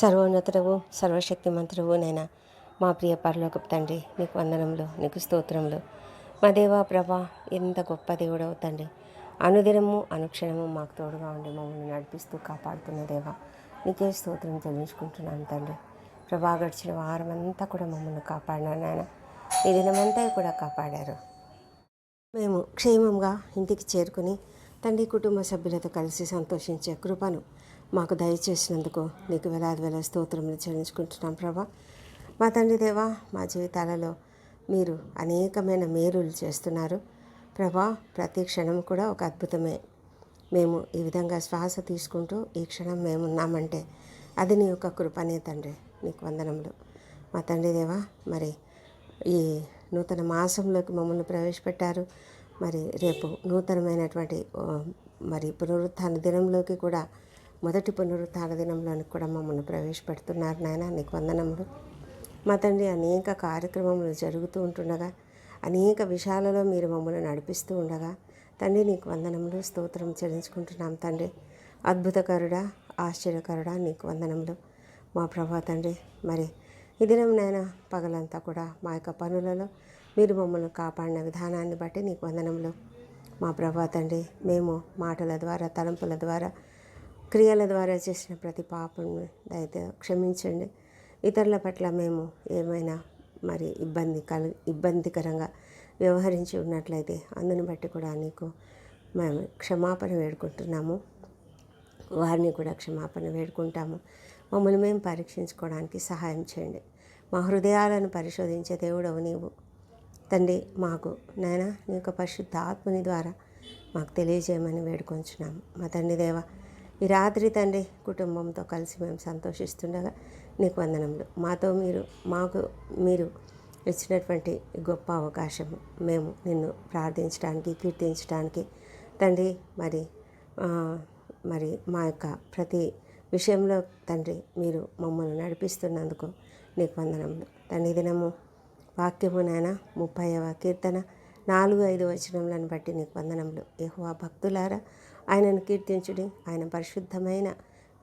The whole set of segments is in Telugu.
సర్వోన్నతుడవు సర్వశక్తిమంతుడవు నైనా మా ప్రియ పరలోకపు తండ్రి నీకు వందనంలో నీకు స్తోత్రములు. మా దేవా ప్రభా ఎంత గొప్ప దేవుడవు తండ్రి. అనుదినము అనుక్షణము మాకు తోడుగా ఉండి మమ్మల్ని నడిపిస్తూ కాపాడుతున్న దేవా నీకే స్తోత్రం చెల్లించుకుంటున్నాను తండ్రి. ప్రభా గడిచిన వారం అంతా కూడా మమ్మల్ని కాపాడినారు నాయన. ఈ దినమంతా కూడా కాపాడారు. మేము క్షేమంగా ఇంటికి చేరుకుని తండ్రి కుటుంబ సభ్యులతో కలిసి సంతోషించే కృపను మాకు దయచేసినందుకు నీకు వేలాది వేల స్తోత్రములు చెల్లించుకుంటున్నాం ప్రభా. మా తండ్రి దేవా మా జీవితాలలో మీరు అనేకమైన మేలులు చేస్తున్నారు. ప్రభా ప్రతి క్షణం కూడా ఒక అద్భుతమే. మేము ఈ విధంగా శ్వాస తీసుకుంటూ ఈ క్షణం మేము ఉన్నామంటే అది నీ యొక్క కృపనే తండ్రి నీకు వందనములు. మా తండ్రి దేవా మరి ఈ నూతన మాసంలోకి మమ్మల్ని ప్రవేశపెట్టారు. మరి రేపు నూతనమైనటువంటి మరి పునరుత్థాన దినంలోకి కూడా మొదటి పునరుత్థాన దినంలోనికి కూడా మమ్మల్ని ప్రవేశపెడుతున్నారు నాయన. నీకు వందనములు. మా తండ్రి అనేక కార్యక్రమములు జరుగుతూ ఉంటుండగా అనేక విషయాలలో మీరు మమ్మల్ని నడిపిస్తూ ఉండగా తండ్రి నీకు వందనములు. స్తోత్రం చెల్లించుకుంటున్నాం తండ్రి. అద్భుతకరుడా ఆశ్చర్యకరుడా నీకు వందనములు. మా ప్రభా తండ్రి మరి ఈ దినం నాయన పగలంతా కూడా మా యొక్క పనులలో మీరు మమ్మల్ని కాపాడిన విధానాన్ని బట్టి నీకు వందనములు. మా ప్రభా తండ్రి మేము మాటల ద్వారా తలంపుల ద్వారా క్రియల ద్వారా చేసిన ప్రతి పాపను దయతో క్షమించండి. ఇతరుల పట్ల మేము ఏమైనా మరి ఇబ్బంది కలి ఇబ్బందికరంగా వ్యవహరించి ఉన్నట్లయితే అందుని బట్టి కూడా నీకు మేము క్షమాపణ వేడుకుంటున్నాము. వారిని కూడా క్షమాపణ వేడుకుంటాము. మమ్మల్ని మేము పరీక్షించుకోవడానికి సహాయం చేయండి. మా హృదయాలను పరిశోధించే దేవుడవు నీవు. తండ్రి మాకు నాయన నీ యొక్క పరిశుద్ధ ఆత్మని ద్వారా మాకు తెలియజేయమని వేడుకొంచున్నాము. మా తండ్రి దేవ ఈ రాత్రి తండ్రి కుటుంబంతో కలిసి మేము సంతోషిస్తుండగా నీకు వందనములు. మాతో మీరు మాకు మీరు ఇచ్చినటువంటి గొప్ప అవకాశం మేము నిన్ను ప్రార్థించడానికి కీర్తించడానికి తండ్రి మరి మరి మా యొక్క ప్రతి విషయంలో తండ్రి మీరు మమ్మల్ని నడిపిస్తున్నందుకు నీకు వందనములు. తండ్రి దినము వాక్యము నాయన ముప్పైవ కీర్తన నాలుగు ఐదు వచనములను బట్టి నీకు వందనములు. యెహోవా భక్తులారా ఆయనను కీర్తించుడి. ఆయన పరిశుద్ధమైన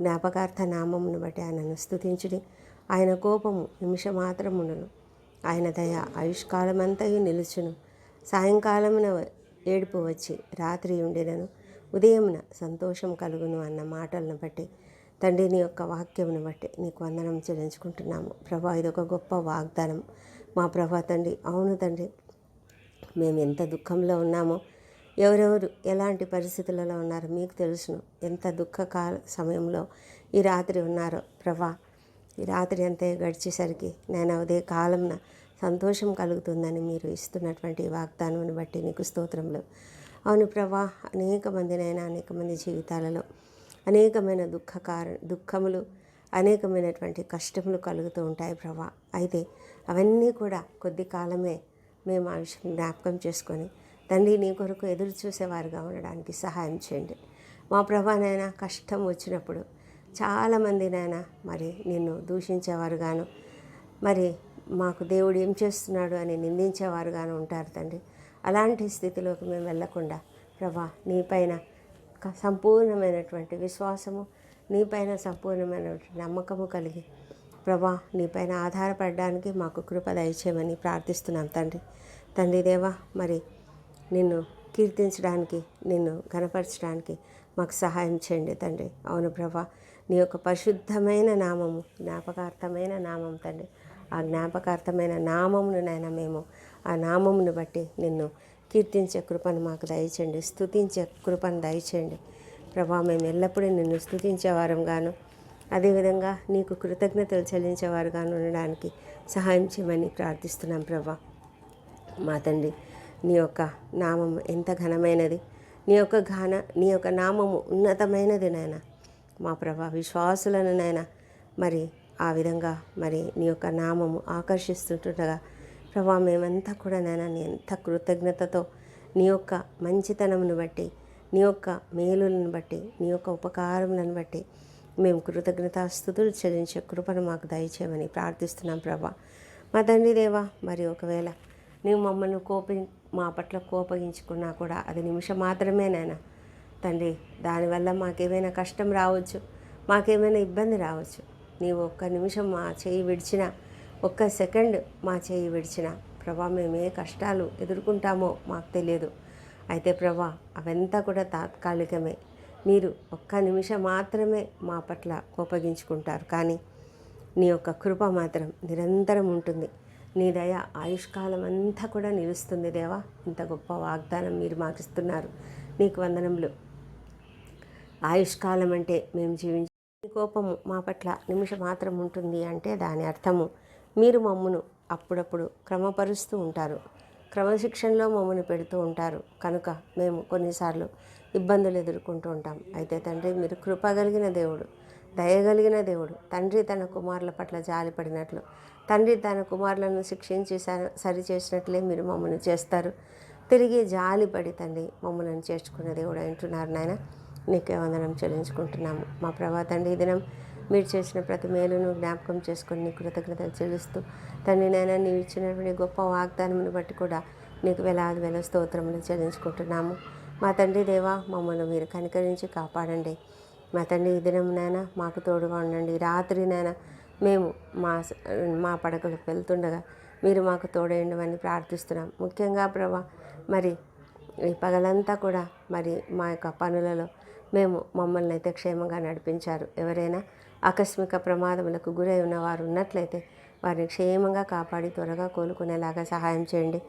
జ్ఞాపకార్థ నామమును బట్టి ఆయనను స్తుతించుడి. ఆయన కోపము నిమిషమాత్రమును ఆయన దయ ఆయుష్కాలమంతయు నిలుచును. సాయంకాలమున ఏడుపు వచ్చి రాత్రి ఉండినను. ఉదయమున సంతోషం కలుగును అన్న మాటలను బట్టి తండ్రిని యొక్క వాక్యమును బట్టి నీకు వందనం చెల్లించుకుంటున్నాము. ప్రభా ఇది ఒక గొప్ప వాగ్దానం. మా ప్రభా తండ్రి అవును తండ్రి మేము ఎంత దుఃఖంలో ఉన్నామో ఎవరెవరు ఎలాంటి పరిస్థితులలో ఉన్నారో మీకు తెలుసును. ఎంత దుఃఖకాల సమయంలో ఈ రాత్రి ఉన్నారో. ప్రభా ఈ రాత్రి అంతే గడిచేసరికి నేను ఉదయ కాలంన సంతోషం కలుగుతుందని మీరు ఇస్తున్నటువంటి వాగ్దానం బట్టి నీకు స్తోత్రములు. అవును ప్రభా అనేక మందినైనా అనేక మంది జీవితాలలో అనేకమైన దుఃఖ కారణ దుఃఖములు అనేకమైనటువంటి కష్టములు కలుగుతూ ఉంటాయి ప్రభా. అయితే అవన్నీ కూడా కొద్ది కాలమే మేము ఆ విషయం జ్ఞాపకం చేసుకొని తండ్రి నీ కొరకు ఎదురు చూసేవారుగా ఉండడానికి సహాయం చేయండి. మా ప్రభానైనా కష్టం వచ్చినప్పుడు చాలామందినైనా మరి నిన్ను దూషించేవారుగాను మరి మాకు దేవుడు ఏం చేస్తున్నాడు అని నిందించేవారుగాను ఉంటారు తండ్రి. అలాంటి స్థితిలోకి మేము వెళ్ళకుండా ప్రభా నీపైన సంపూర్ణమైనటువంటి విశ్వాసము నీపైన సంపూర్ణమైనటువంటి నమ్మకము కలిగి ప్రభా నీపైన ఆధారపడడానికి మాకు కృప దయచేయమని ప్రార్థిస్తున్నాం తండ్రి. తండ్రి దేవా మరి నిన్ను కీర్తించడానికి నిన్ను గనపరచడానికి మాకు సహాయం చేయండి తండ్రి. అవును ప్రభా నీ యొక్క పరిశుద్ధమైన నామము జ్ఞాపకార్థమైన నామం తండ్రి. ఆ జ్ఞాపకార్థమైన నామమును నైనా మేము ఆ నామమును బట్టి నిన్ను కీర్తించే కృపను మాకు దయచేయండి స్థుతించే కృపను దయచేయండి. ప్రభా మేము ఎల్లప్పుడూ నిన్ను స్థుతించేవారం గాను అదేవిధంగా నీకు కృతజ్ఞతలు చెల్లించేవారుగాను ఉండడానికి సహాయం చేయమని ప్రార్థిస్తున్నాం ప్రభా. మా తండ్రి నీ యొక్క నామము ఎంత ఘనమైనది. నీ యొక్క ఘన నీ యొక్క నామము ఉన్నతమైనది నాయన. మా ప్రభా విశ్వాసులను నాయన మరి ఆ విధంగా మరి నీ యొక్క నామము ఆకర్షిస్తుంటుండగా ప్రభా మేమంతా కూడా నాయన నీ ఎంత కృతజ్ఞతతో నీ యొక్క మంచితనమును బట్టి నీ యొక్క మేలులను బట్టి నీ యొక్క ఉపకారములను బట్టి మేము కృతజ్ఞతాస్థుతులు చెల్లించే కృపను మాకు దయచేయమని ప్రార్థిస్తున్నాం ప్రభా. మా తండ్రి దేవా మరి ఒకవేళ నీవు మమ్మల్ని కోపి మా పట్ల కోపగించుకున్నా కూడా అది నిమిషం మాత్రమే నాయన. తండ్రి దానివల్ల మాకేమైనా కష్టం రావచ్చు మాకేమైనా ఇబ్బంది రావచ్చు. నీవు ఒక్క నిమిషం మా చేయి విడిచిన ఒక్క సెకండ్ మా చేయి విడిచిన ప్రభా మేమే కష్టాలు ఎదుర్కొంటామో మాకు తెలియదు. అయితే ప్రభా అవంతా కూడా తాత్కాలికమే. మీరు ఒక్క నిమిషం మాత్రమే మా పట్ల కోపగించుకుంటారు. కానీ నీ యొక్క కృప మాత్రం నిరంతరం ఉంటుంది. నీ దయ ఆయుష్కాలం అంతా కూడా నిలుస్తుంది దేవా. ఇంత గొప్ప వాగ్దానం మీరు మాకు ఇస్తున్నారు నీకు వందనములు. ఆయుష్కాలం అంటే మేము జీవించే నీ కోపము మా పట్ల నిమిషం మాత్రం ఉంటుంది అంటే దాని అర్థము. మీరు మమ్మును అప్పుడప్పుడు క్రమపరుస్తూ ఉంటారు. క్రమశిక్షణలో మమ్మల్ని పెడుతూ ఉంటారు. కనుక మేము కొన్నిసార్లు ఇబ్బందులు ఎదుర్కొంటూ ఉంటాం. అయితే తండ్రి మీరు కృప కలిగిన దేవుడు దయగలిగిన దేవుడు. తండ్రి తన కుమారుల పట్ల జాలిపడినట్లు తండ్రి తన కుమారులను శిక్షించి సరి చేసినట్లే మీరు మమ్మల్ని చేస్తారు. తిరిగి జాలిపడి తండ్రి మమ్మల్ని చేర్చుకునే దేవుడు అంటున్నారు నాయన. నీకే వందనం చెల్లించుకుంటున్నాము. మా ప్రభా తండ్రి ఈ దినం మీరు చేసిన ప్రతి మేలును జ్ఞాపకం చేసుకొని నీ కృతజ్ఞతలు చెల్లిస్తూ తండ్రి నాయన నీవు ఇచ్చినటువంటి గొప్ప వాగ్దానమును బట్టి కూడా నీకు వేలాది వేల స్తోత్రములు చెల్లించుకుంటున్నాము. మా తండ్రి దేవా మమ్మల్ని మీరు కనికరించి కాపాడండి. మా తండ్రి ఈ దినం నాయన మాకు తోడుగా ఉండండి. రాత్రి నాయన మేము మా మా పడకలకు వెళ్తుండగా మీరు మాకు తోడేయండి ప్రార్థిస్తున్నాం. ముఖ్యంగా ప్రభా మరి ఈ పగలంతా కూడా మరి మా యొక్క పనులలో మేము మమ్మల్ని అయితే క్షేమంగా నడిపించారు. ఎవరైనా ఆకస్మిక ప్రమాదములకు గురై ఉన్నవారు ఉన్నట్లయితే వారిని క్షేమంగా కాపాడి త్వరగా కోలుకునేలాగా సహాయం చేయండి.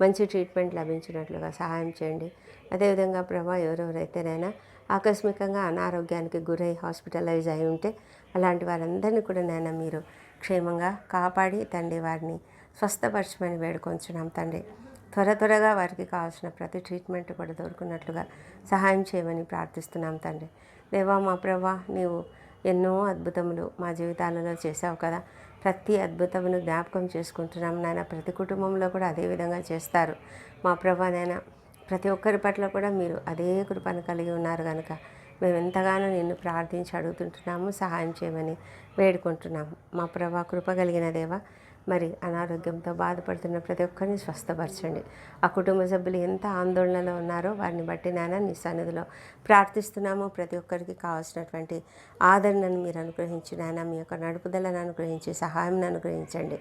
మంచి ట్రీట్మెంట్ లభించినట్లుగా సహాయం చేయండి. అదేవిధంగా ప్రభా ఎవరెవరైతేనైనా ఆకస్మికంగా అనారోగ్యానికి గురై హాస్పిటలైజ్ అయి ఉంటే అలాంటి వారందరినీ కూడా నాయన మీరు క్షేమంగా కాపాడి తండ్రి వారిని స్వస్థపరచమని వేడుకొంచున్నాం తండ్రి. త్వర త్వరగా వారికి కావాల్సిన ప్రతి ట్రీట్మెంట్ కూడా దొరుకున్నట్లుగా సహాయం చేయమని ప్రార్థిస్తున్నాం తండ్రి. దేవా మా ప్రభా నీవు ఎన్నో అద్భుతములు మా జీవితాలలో చేసావు కదా. ప్రతి అద్భుతమును జ్ఞాపకం చేసుకుంటున్నాం నాయన. ప్రతి కుటుంబంలో కూడా అదే విధంగా చేస్తారు. మా ప్రభా నాయన ప్రతి ఒక్కరి పట్ల కూడా మీరు అదే కృపను కలిగి ఉన్నారు కనుక మేము ఎంతగానో నిన్ను ప్రార్థించి అడుగుతుంటున్నాము సహాయం చేయమని వేడుకుంటున్నాము. మా ప్రభా కృప కలిగిన దేవా మరి అనారోగ్యంతో బాధపడుతున్న ప్రతి ఒక్కరిని స్వస్థపరచండి. ఆ కుటుంబ సభ్యులు ఎంత ఆందోళనలో ఉన్నారో వారిని బట్టి నాన్న నీ సన్నిధిలో ప్రార్థిస్తున్నాము. ప్రతి ఒక్కరికి కావాల్సినటువంటి ఆదరణను మీరు అనుగ్రహించి నాయన మీ యొక్క నడుపుదలను అనుగ్రహించి సహాయం అనుగ్రహించండి.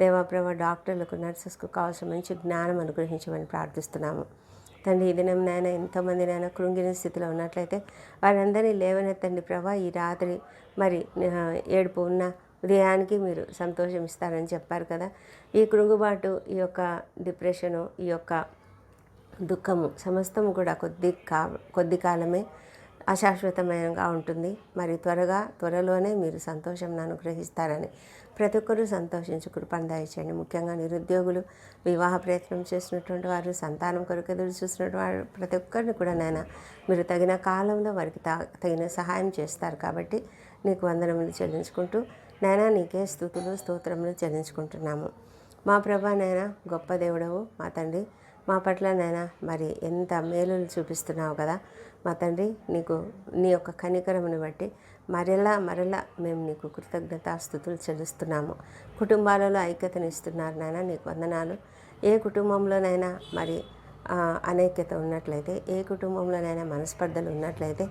దేవాప్రభ డాక్టర్లకు నర్సెస్కు కావాల్సిన మంచి జ్ఞానం అనుగ్రహించమని ప్రార్థిస్తున్నాము. తండ్రి ఈ దినం నాయన ఎంతోమంది నాయన కృంగిన స్థితిలో ఉన్నట్లయితే వారందరినీ లేవనెత్తండి ప్రభా. ఈ రాత్రి మరి ఏడుపు ఉన్న ఉదయానికి మీరు సంతోషం ఇస్తారని చెప్పారు కదా. ఈ కృంగుబాటు ఈ యొక్క డిప్రెషను ఈ యొక్క దుఃఖము సమస్తము కూడా కొద్ది కా కొద్ది కాలమే అశాశ్వతమైనగా ఉంటుంది. మరి త్వరగా త్వరలోనే మీరు సంతోషం అనుగ్రహిస్తారని ప్రతి ఒక్కరూ సంతోషించి కృపను దయచేయండి ముఖ్యంగా నిరుద్యోగులు వివాహ ప్రయత్నం చేసినటువంటి వారు సంతానం కొరకు ఎదురు చూసినటువంటి వారు ప్రతి ఒక్కరిని కూడా నాయన మీరు తగిన కాలంలో వారికి తగిన సహాయం చేస్తారు కాబట్టి నీకు వందనములు చెల్లించుకుంటూ నాయన నీకే స్థుతులు స్తోత్రములు చెల్లించుకుంటున్నాము. మా ప్రభా నాయన గొప్ప దేవుడవు మా తండ్రి. మా పట్ల నైనా మరి ఎంత మేలులు చూపిస్తున్నావు కదా. మా తండ్రి నీకు నీ యొక్క కనికరమును బట్టి మరలా మరలా మేము నీకు కృతజ్ఞతాస్థుతులు చెల్లిస్తున్నాము. కుటుంబాలలో ఐక్యతనిస్తున్నారు నాయన నీకు వందనాలు. ఏ కుటుంబంలోనైనా మరి అనైక్యత ఉన్నట్లయితే ఏ కుటుంబంలోనైనా మనస్పర్ధలు ఉన్నట్లయితే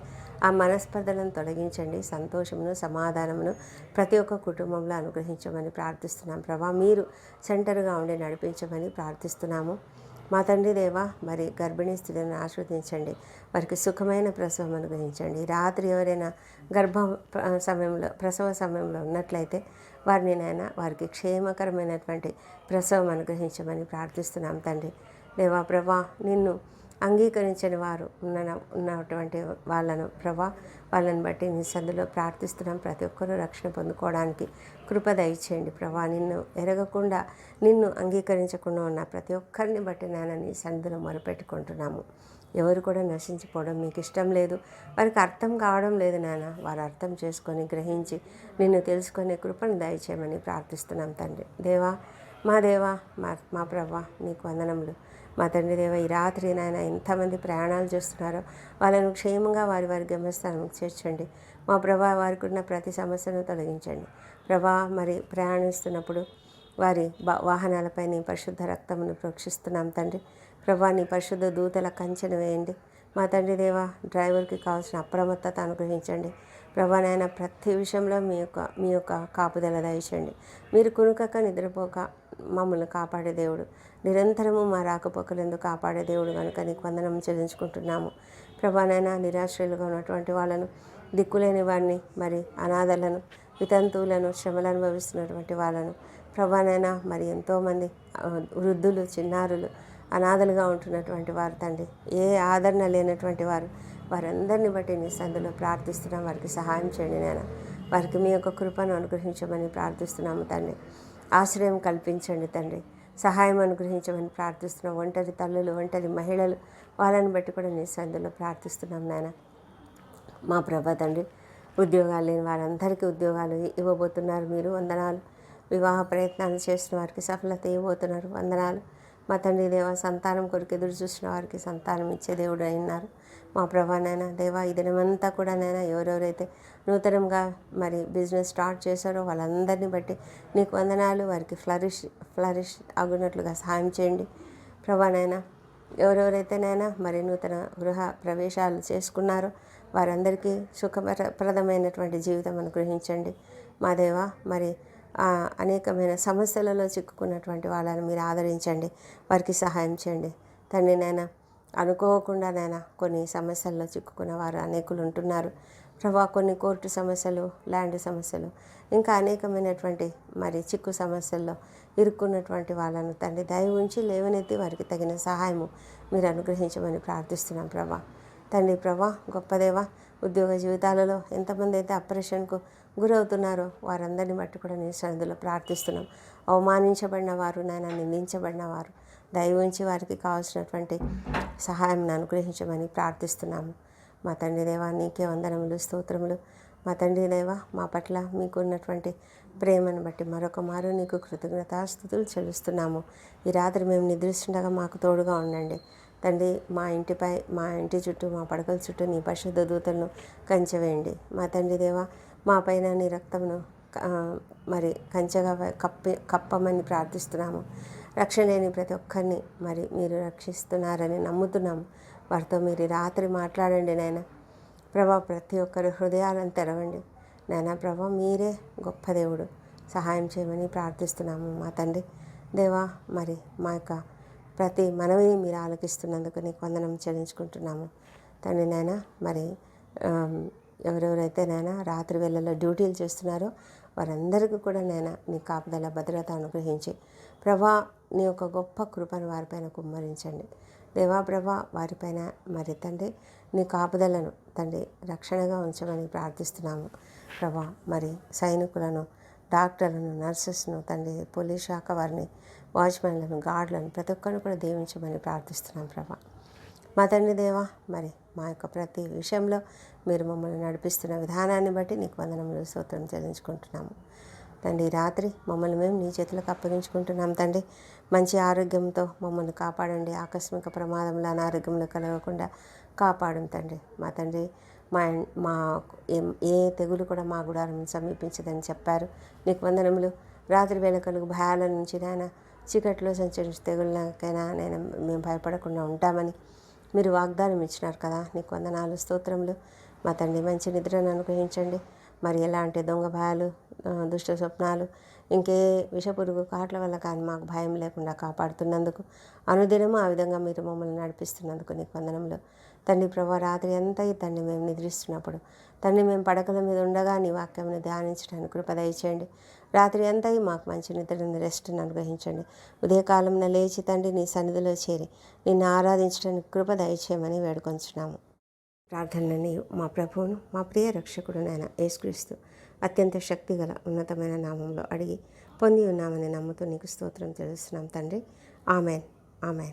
ఆ మనస్పర్ధలను తొలగించండి. సంతోషమును సమాధానమును ప్రతి ఒక్క కుటుంబంలో అనుగ్రహించమని ప్రార్థిస్తున్నాం. ప్రభా మీరు సెంటర్గా ఉండి నడిపించమని ప్రార్థిస్తున్నాము. మా తండ్రి దేవా మరి గర్భిణీ స్త్రీలను ఆస్వాదించండి వారికి సుఖమైన ప్రసవం అనుగ్రహించండి. రాత్రి ఎవరైనా గర్భ సమయంలో ప్రసవ సమయంలో ఉన్నట్లయితే వారిని నాయన వారికి క్షేమకరమైనటువంటి ప్రసవం అనుగ్రహించమని ప్రార్థిస్తున్నాం తండ్రి. దేవా ప్రభా నిన్ను అంగీకరించని వారు ఉన్న ఉన్నటువంటి వాళ్ళను ప్రభా వాళ్ళని బట్టి నీ సందులో ప్రార్థిస్తున్నాం. ప్రతి ఒక్కరూ రక్షణ పొందుకోవడానికి కృప దయచేయండి ప్రభా. నిన్ను ఎరగకుండా నిన్ను అంగీకరించకుండా ఉన్న ప్రతి ఒక్కరిని బట్టి నేను నీ సందులో మొరపెట్టుకుంటున్నాము. ఎవరు కూడా నశించిపోవడం మీకు ఇష్టం లేదు. వారికి అర్థం కావడం లేదు నాన్న వారు అర్థం చేసుకొని గ్రహించి నిన్ను తెలుసుకునే కృపను దయచేయమని ప్రార్థిస్తున్నాం తండ్రి. దేవా మా దేవా మా మా ప్రభా నీకు వందనములు. మా తండ్రి దేవ ఈ రాత్రి నాయన ఎంతమంది ప్రయాణాలు చేస్తున్నారో వాళ్ళను క్షేమంగా వారి వారి గమ్యస్థానానికి చేర్చండి. మా ప్రభా వారికి ఉన్న ప్రతి సమస్యను తొలగించండి. ప్రభా మరి ప్రయాణిస్తున్నప్పుడు వారి బా వాహనాలపై నీ పరిశుద్ధ రక్తమును ప్రోక్షిస్తున్నాం తండ్రి. ప్రభా నీ పరిశుద్ధ దూతల కంచెను వేయండి. మా తండ్రి దేవ డ్రైవర్కి కావాల్సిన అప్రమత్తత అనుగ్రహించండి. ప్రభానైనా ప్రతి విషయంలో మీ యొక్క మీ యొక్క కాపుదల దయచండి మీరు కునుకక నిద్రపోక మమ్మల్ని కాపాడే దేవుడు. నిరంతరము మా రాకపోకలందు కాపాడే దేవుడు కనుక నీకు వందనం చెల్లించుకుంటున్నాము. ప్రభానైనా నిరాశ్రయులుగా ఉన్నటువంటి వాళ్ళను దిక్కులేని వారిని మరి అనాథలను వితంతువులను శ్రమలు అనుభవిస్తున్నటువంటి వాళ్ళను ప్రభానైనా మరి ఎంతోమంది వృద్ధులు చిన్నారులు అనాథలుగా ఉంటున్నటువంటి వారు తండ్రి ఏ ఆదరణ లేనటువంటి వారు వారందరిని బట్టి నీ సందులో ప్రార్థిస్తున్నాం. వారికి సహాయం చేయండి నేను వారికి మీ యొక్క కృపను అనుగ్రహించమని ప్రార్థిస్తున్నాము తండ్రి. ఆశ్రయం కల్పించండి తండ్రి. సహాయం అనుగ్రహించమని ప్రార్థిస్తున్నాం. ఒంటరి తల్లులు ఒంటరి మహిళలు వాళ్ళని బట్టి కూడా నీ సందులో ప్రార్థిస్తున్నాం నాయన. మా ప్రభా తండ్రి ఉద్యోగాలు లేని వారందరికీ ఉద్యోగాలు ఇవ్వబోతున్నారు మీరు. వందనాలు. వివాహ ప్రయత్నాలు చేసిన వారికి సఫలత ఇవ్వబోతున్నారు. వందనాలు. మా తండ్రి దేవ సంతానం కొరకు ఎదురు చూసిన వారికి సంతానం ఇచ్చే దేవుడు అయినారు. మా ప్రభానైనా దేవా ఈ దినమంతా కూడా నైనా ఎవరెవరైతే నూతనంగా మరి బిజినెస్ స్టార్ట్ చేశారో వాళ్ళందరినీ బట్టి నీకు వందనాలు. వారికి ఫ్లరిష్ ఫ్లరిష్ అగునట్లుగా సహాయం చేయండి. ప్రభానైనా ఎవరెవరైతేనైనా మరి నూతన గృహ ప్రవేశాలు చేసుకున్నారో వారందరికీ సుఖప్రదమైనటువంటి జీవితం అనుగ్రహించండి. మా దేవ మరి అనేకమైన సమస్యలలో చిక్కుకున్నటువంటి వాళ్ళని మీరు ఆదరించండి. వారికి సహాయం చేయండి. తండ్రి నైనా అనుకోకుండా నైనా కొన్ని సమస్యల్లో చిక్కుకున్న వారు అనేకులు ఉంటున్నారు. ప్రభా కొన్ని కోర్టు సమస్యలు ల్యాండ్ సమస్యలు ఇంకా అనేకమైనటువంటి మరి చిక్కు సమస్యల్లో ఇరుక్కున్నటువంటి వాళ్ళను తండ్రి దయ ఉంచి లేవనెత్తి వారికి తగిన సహాయము మీరు అనుగ్రహించమని ప్రార్థిస్తున్నాం ప్రభా. తండ్రి ప్రభా గొప్పదేవా ఉద్యోగ జీవితాలలో ఎంతమంది అయితే ఆపరేషన్కు గురవుతున్నారో. వారందరిని బట్టి కూడా నేను సన్నిధిలో ప్రార్థిస్తున్నాం. అవమానించబడిన వారు నాయన నిందించబడిన వారు దయ వారికి కావాల్సినటువంటి సహాయం అనుగ్రహించమని ప్రార్థిస్తున్నాము. మా తండ్రి దేవా నీకే వందనములు స్తోత్రములు. మా తండ్రి దేవా మా పట్ల మీకున్నటువంటి ప్రేమను బట్టి మరొక మారు నీకు కృతజ్ఞతాస్థుతులు చెల్లిస్తున్నాము. ఈ రాత్రి మేము నిద్రిస్తుండగా మాకు తోడుగా ఉండండి. తండ్రి మా ఇంటిపై మా ఇంటి చుట్టూ మా పడకల చుట్టూ నీ పరిశుద్ధ దూతలను కంచవేయండి. మా తండ్రి దేవా మా పైన నీ రక్తమును మరి కంచెగా కప్పి కప్పమని ప్రార్థిస్తున్నాము. రక్షణ లేని ప్రతి ఒక్కరిని మరి మీరు రక్షిస్తున్నారని నమ్ముతున్నాము. వారితో మీరు రాత్రి మాట్లాడండి నాయన. ప్రభా ప్రతి ఒక్కరి హృదయాలను తెరవండి. నాయన ప్రభా మీరే గొప్ప దేవుడు. సహాయం చేయమని ప్రార్థిస్తున్నాము మా తండ్రి. దేవా మరి మా యొక్క ప్రతి మనవిని మీరు ఆలకిస్తున్నందుకు నీకు వందనం చెల్లించుకుంటున్నాము. తండ్రి నాయన మరి ఎవరెవరైతే నాయన రాత్రి వేళల్లో డ్యూటీలు చేస్తున్నారో వారందరికీ కూడా నాయన నీ కాపుదల భద్రత అనుగ్రహించి ప్రభా నీ యొక్క గొప్ప కృపను వారిపైన కుమ్మరించండి. దేవా ప్రభా వారిపైన మరి తండ్రి నీ కాపుదలను తండ్రి రక్షణగా ఉంచమని ప్రార్థిస్తున్నాము. ప్రభా మరి సైనికులను డాక్టర్లను నర్సెస్ను తండ్రి పోలీస్ శాఖ వారిని వాచ్మెన్లను గార్డులను ప్రతి ఒక్కరిని కూడా దీవించమని ప్రార్థిస్తున్నాం ప్రభా. మా తండ్రి దేవా మరి మా యొక్క ప్రతి విషయంలో మీరు మమ్మల్ని నడిపిస్తున్న విధానాన్ని బట్టి నీకు వందనములు స్తోత్రం చెల్లించుకుంటున్నాము. తండ్రి రాత్రి మమ్మల్ని మేము నీ చేతులకు అప్పగించుకుంటున్నాం తండ్రి. మంచి ఆరోగ్యంతో మమ్మల్ని కాపాడండి. ఆకస్మిక ప్రమాదంలో అనారోగ్యంలో కలగకుండా కాపాడం తండ్రి. మా తండ్రి మా మా ఏ తెగులు కూడా మా గుడారం సమీపించదని చెప్పారు. నీకు వందనములు. రాత్రి వేళ కలుగు భయాల నుంచి నాయన చీకట్లో సంచరించే తెగులకైనా నేను మేము భయపడకుండా ఉంటామని మీరు వాగ్దానం ఇచ్చినారు కదా నీకు వందనాలు స్తోత్రములు. మా తండ్రి మంచి నిద్రను అనుగ్రహించండి. మరి ఎలాంటి దొంగ భయాలు దుష్ట స్వప్నాలు ఇంకే విషపురుగు కాట్ల వల్ల కానీ మాకు భయం లేకుండా కాపాడుతున్నందుకు అనుదినము ఆ విధంగా మీరు మమ్మల్ని నడిపిస్తున్నందుకు నీకు వందనములు. తండ్రి ప్రభా రాత్రి అంతా ఈ తండ్రి మేము నిద్రిస్తున్నప్పుడు తండ్రి మేము పడకల మీద ఉండగా నీ వాక్యమును ధ్యానించడానికి కృప దయచేయండి. రాత్రి అంతా మాకు మంచి నిద్రను రెస్ట్ని అనుగ్రహించండి. ఉదయకాలంలో లేచి తండ్రి నీ సన్నిధిలో చేరి నిన్ను ఆరాధించడానికి కృప దయచేయమని వేడుకొంచున్నాము. ప్రార్థనని మా ప్రభువును మా ప్రియ రక్షకుడు నాయన యేసుక్రీస్తు అత్యంత శక్తిగల ఉన్నతమైన నామంలో అడిగి పొంది ఉన్నామని నమ్ముతూ నీకు స్తోత్రం తెలుస్తున్నాం తండ్రి. ఆమెన్. ఆమెన్.